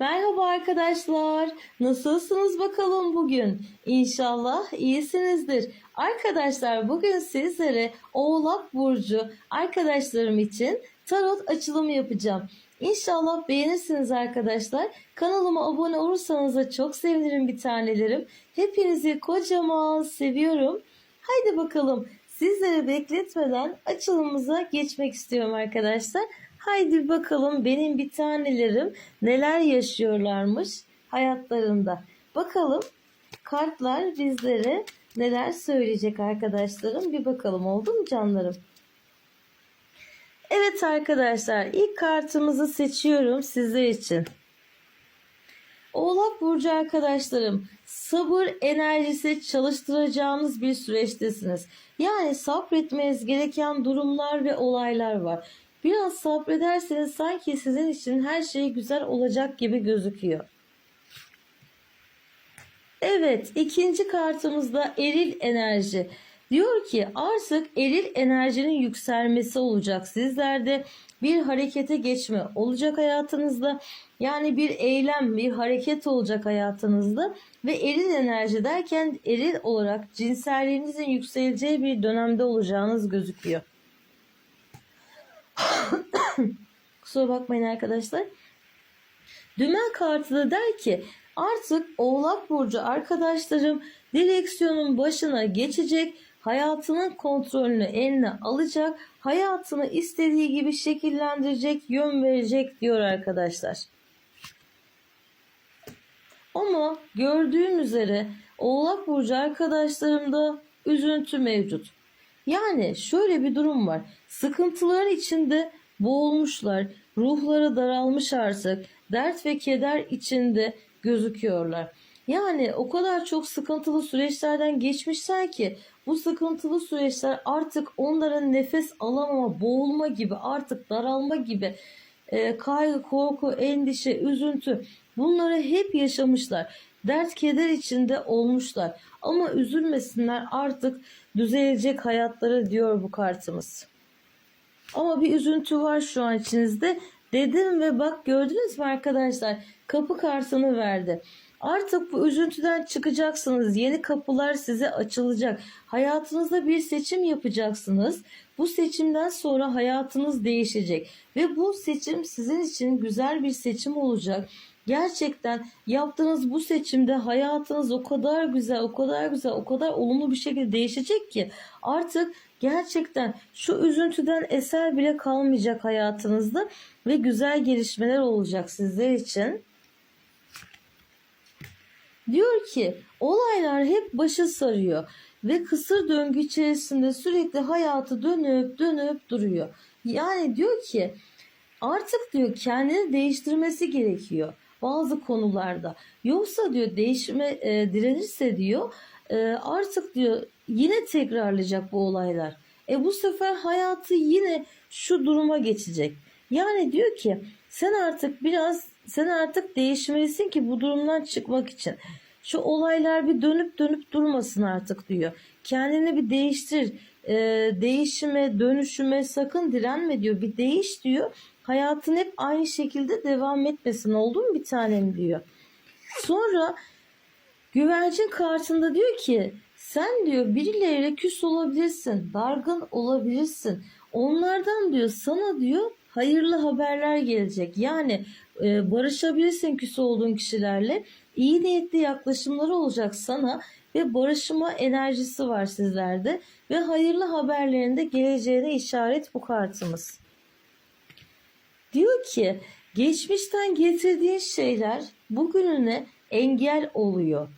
Merhaba arkadaşlar. Nasılsınız bakalım bugün? İnşallah iyisinizdir. Arkadaşlar bugün sizlere Oğlak Burcu arkadaşlarım için tarot açılımı yapacağım. İnşallah beğenirsiniz arkadaşlar. Kanalıma abone olursanız da çok sevinirim bir tanelerim. Hepinizi kocaman seviyorum. Haydi bakalım sizleri bekletmeden açılımımıza geçmek istiyorum arkadaşlar. Haydi bakalım benim bir tanelerim neler yaşıyorlarmış hayatlarında. Bakalım kartlar bizlere neler söyleyecek arkadaşlarım bir bakalım oldu mu canlarım? Evet arkadaşlar ilk kartımızı seçiyorum sizler için. Oğlak Burcu arkadaşlarım sabır enerjisi çalıştıracağınız bir süreçtesiniz. Yani sabretmeniz gereken durumlar ve olaylar var. Biraz sabrederseniz sanki sizin için her şey güzel olacak gibi gözüküyor. Evet ikinci kartımızda eril enerji. Diyor ki artık eril enerjinin yükselmesi olacak sizlerde bir harekete geçme olacak hayatınızda yani bir eylem bir hareket olacak hayatınızda ve eril enerji derken eril olarak cinselliğinizin yükseleceği bir dönemde olacağınız gözüküyor. Kusura bakmayın arkadaşlar. Dümen kartı da der ki artık Oğlak Burcu arkadaşlarım direksiyonun başına geçecek, hayatının kontrolünü eline alacak, hayatını istediği gibi şekillendirecek, yön verecek diyor arkadaşlar. Ama gördüğüm üzere Oğlak Burcu arkadaşlarımda üzüntü mevcut. Yani şöyle bir durum var. Sıkıntıların içinde boğulmuşlar. Ruhları daralmış artık. Dert ve keder içinde gözüküyorlar. Yani o kadar çok sıkıntılı süreçlerden geçmişler ki bu sıkıntılı süreçler artık onların nefes alamama, boğulma gibi artık daralma gibi e, kaygı, korku, endişe, üzüntü bunları hep yaşamışlar. Dert keder içinde olmuşlar. Ama üzülmesinler artık düzelecek hayatları diyor bu kartımız. Ama bir üzüntü var şu an içinizde. Dedim ve bak gördünüz mü arkadaşlar kapı kartını verdi. Artık bu üzüntüden çıkacaksınız. Yeni kapılar size açılacak. Hayatınızda bir seçim yapacaksınız. Bu seçimden sonra hayatınız değişecek ve bu seçim sizin için güzel bir seçim olacak. Gerçekten yaptığınız bu seçimde hayatınız o kadar güzel, o kadar güzel, o kadar olumlu bir şekilde değişecek ki artık gerçekten şu üzüntüden eser bile kalmayacak hayatınızda ve güzel gelişmeler olacak sizler için. Diyor ki olaylar hep başı sarıyor ve kısır döngü içerisinde sürekli hayatı dönüp dönüp duruyor. Yani diyor ki artık diyor kendini değiştirmesi gerekiyor bazı konularda. Yoksa diyor değişime e, direnirse diyor e, artık diyor yine tekrarlayacak bu olaylar. E bu sefer hayatı yine şu duruma geçecek. Yani diyor ki sen artık biraz sen artık değişmelisin ki bu durumdan çıkmak için. Şu olaylar bir dönüp dönüp durmasın artık diyor. Kendini bir değiştir. E, değişime, dönüşüme sakın direnme diyor. Bir değiş diyor. Hayatın hep aynı şekilde devam etmesin. Oldu mu bir tanem diyor. Sonra güvercin kartında diyor ki sen diyor birileriyle küs olabilirsin, dargın olabilirsin. Onlardan diyor sana diyor hayırlı haberler gelecek. Yani e, barışabilirsin küs olduğun kişilerle. İyi niyetli yaklaşımları olacak sana ve barışma enerjisi var sizlerde ve hayırlı haberlerinde geleceğine işaret bu kartımız. Diyor ki geçmişten getirdiğin şeyler bugününe engel oluyor.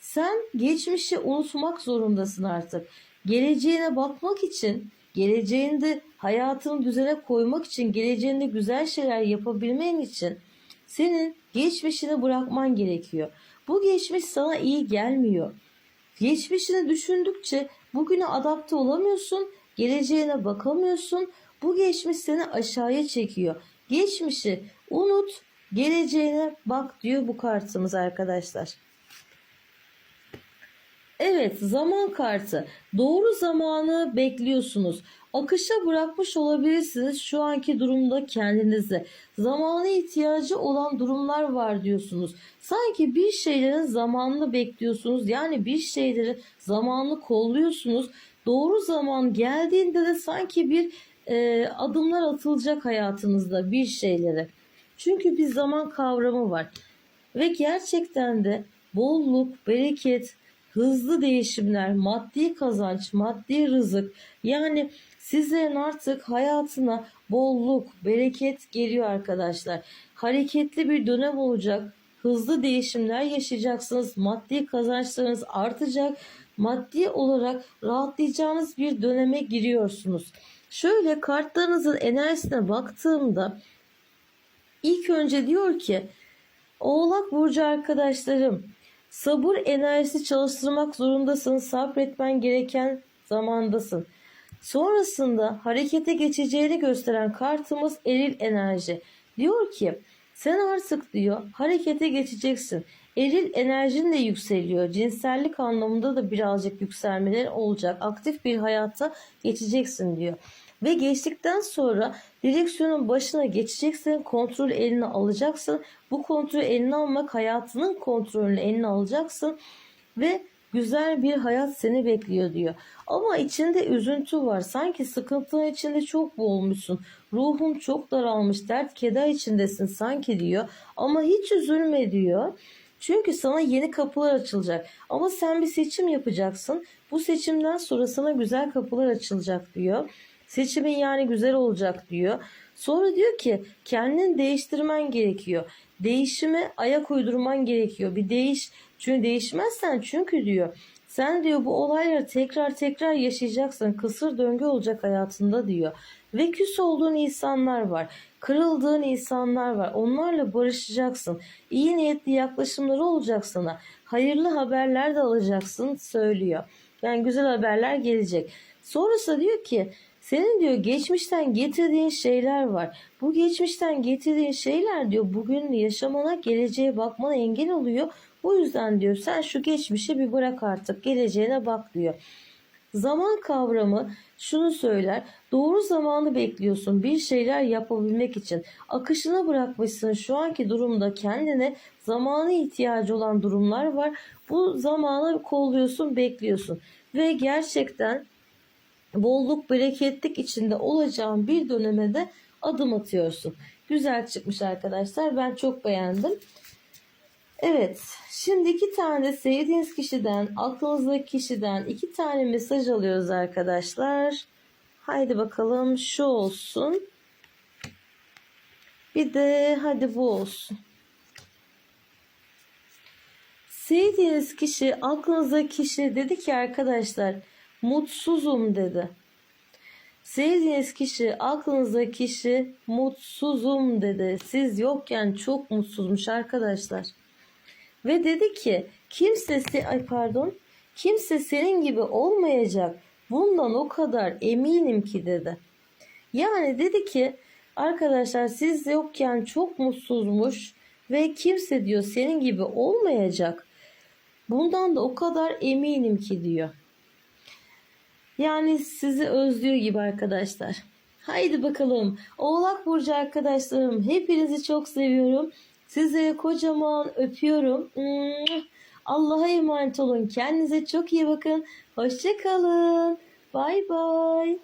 Sen geçmişi unutmak zorundasın artık. Geleceğine bakmak için, geleceğinde hayatını düzene koymak için, geleceğinde güzel şeyler yapabilmen için senin geçmişini bırakman gerekiyor. Bu geçmiş sana iyi gelmiyor. Geçmişini düşündükçe bugüne adapte olamıyorsun, geleceğine bakamıyorsun. Bu geçmiş seni aşağıya çekiyor. Geçmişi unut, geleceğine bak diyor bu kartımız arkadaşlar. Evet, zaman kartı. Doğru zamanı bekliyorsunuz. Akışa bırakmış olabilirsiniz şu anki durumda kendinizi. Zamana ihtiyacı olan durumlar var diyorsunuz. Sanki bir şeylerin zamanını bekliyorsunuz. Yani bir şeylerin zamanını kolluyorsunuz. Doğru zaman geldiğinde de sanki bir e, adımlar atılacak hayatınızda bir şeylere. Çünkü bir zaman kavramı var. Ve gerçekten de bolluk, bereket, hızlı değişimler, maddi kazanç, maddi rızık yani sizlerin artık hayatına bolluk, bereket geliyor arkadaşlar. Hareketli bir dönem olacak. Hızlı değişimler yaşayacaksınız. Maddi kazançlarınız artacak. Maddi olarak rahatlayacağınız bir döneme giriyorsunuz. Şöyle kartlarınızın enerjisine baktığımda ilk önce diyor ki Oğlak Burcu arkadaşlarım sabır enerjisi çalıştırmak zorundasın. Sabretmen gereken zamandasın. Sonrasında harekete geçeceğini gösteren kartımız eril enerji. Diyor ki sen artık diyor harekete geçeceksin. Eril enerjin de yükseliyor. Cinsellik anlamında da birazcık yükselmeler olacak. Aktif bir hayata geçeceksin diyor. Ve geçtikten sonra direksiyonun başına geçeceksin. Kontrol eline alacaksın. Bu kontrolü eline almak hayatının kontrolünü eline alacaksın. Ve güzel bir hayat seni bekliyor diyor. Ama içinde üzüntü var. Sanki sıkıntının içinde çok boğulmuşsun. Ruhun çok daralmış. Dert keder içindesin sanki diyor. Ama hiç üzülme diyor. Çünkü sana yeni kapılar açılacak. Ama sen bir seçim yapacaksın. Bu seçimden sonra sana güzel kapılar açılacak diyor. Seçimin yani güzel olacak diyor. Sonra diyor ki kendini değiştirmen gerekiyor. Değişime ayak uydurman gerekiyor. Bir değiş çünkü değişmezsen çünkü diyor sen diyor bu olayları tekrar tekrar yaşayacaksın. Kısır döngü olacak hayatında diyor. Ve küs olduğun insanlar var. Kırıldığın insanlar var. Onlarla barışacaksın. İyi niyetli yaklaşımları olacak sana. Hayırlı haberler de alacaksın söylüyor. Yani güzel haberler gelecek. Sonrası diyor ki senin diyor geçmişten getirdiğin şeyler var. Bu geçmişten getirdiğin şeyler diyor bugün yaşamana, geleceğe bakmana engel oluyor. Bu yüzden diyor sen şu geçmişi bir bırak artık geleceğine bak diyor. Zaman kavramı şunu söyler. Doğru zamanı bekliyorsun bir şeyler yapabilmek için. Akışına bırakmışsın şu anki durumda kendine zamana ihtiyacı olan durumlar var. Bu zamanı kolluyorsun, bekliyorsun. Ve gerçekten bolluk, bereketlik içinde olacağın bir döneme de adım atıyorsun. Güzel çıkmış arkadaşlar. Ben çok beğendim. Evet, şimdi iki tane sevdiğiniz kişiden, aklınızdaki kişiden iki tane mesaj alıyoruz arkadaşlar. Haydi bakalım şu olsun. Bir de hadi bu olsun. Sevdiğiniz kişi, aklınızdaki kişi dedi ki arkadaşlar, mutsuzum dedi. Sevdiğiniz kişi, aklınızdaki kişi mutsuzum dedi. Siz yokken çok mutsuzmuş arkadaşlar. Ve dedi ki kimse ay pardon kimse senin gibi olmayacak. Bundan o kadar eminim ki dedi. Yani dedi ki arkadaşlar siz yokken çok mutsuzmuş ve kimse diyor senin gibi olmayacak. Bundan da o kadar eminim ki diyor. Yani sizi özlüyor gibi arkadaşlar. Haydi bakalım. Oğlak Burcu arkadaşlarım hepinizi çok seviyorum. Sizi kocaman öpüyorum. Allah'a emanet olun. Kendinize çok iyi bakın. Hoşçakalın. Bay bay.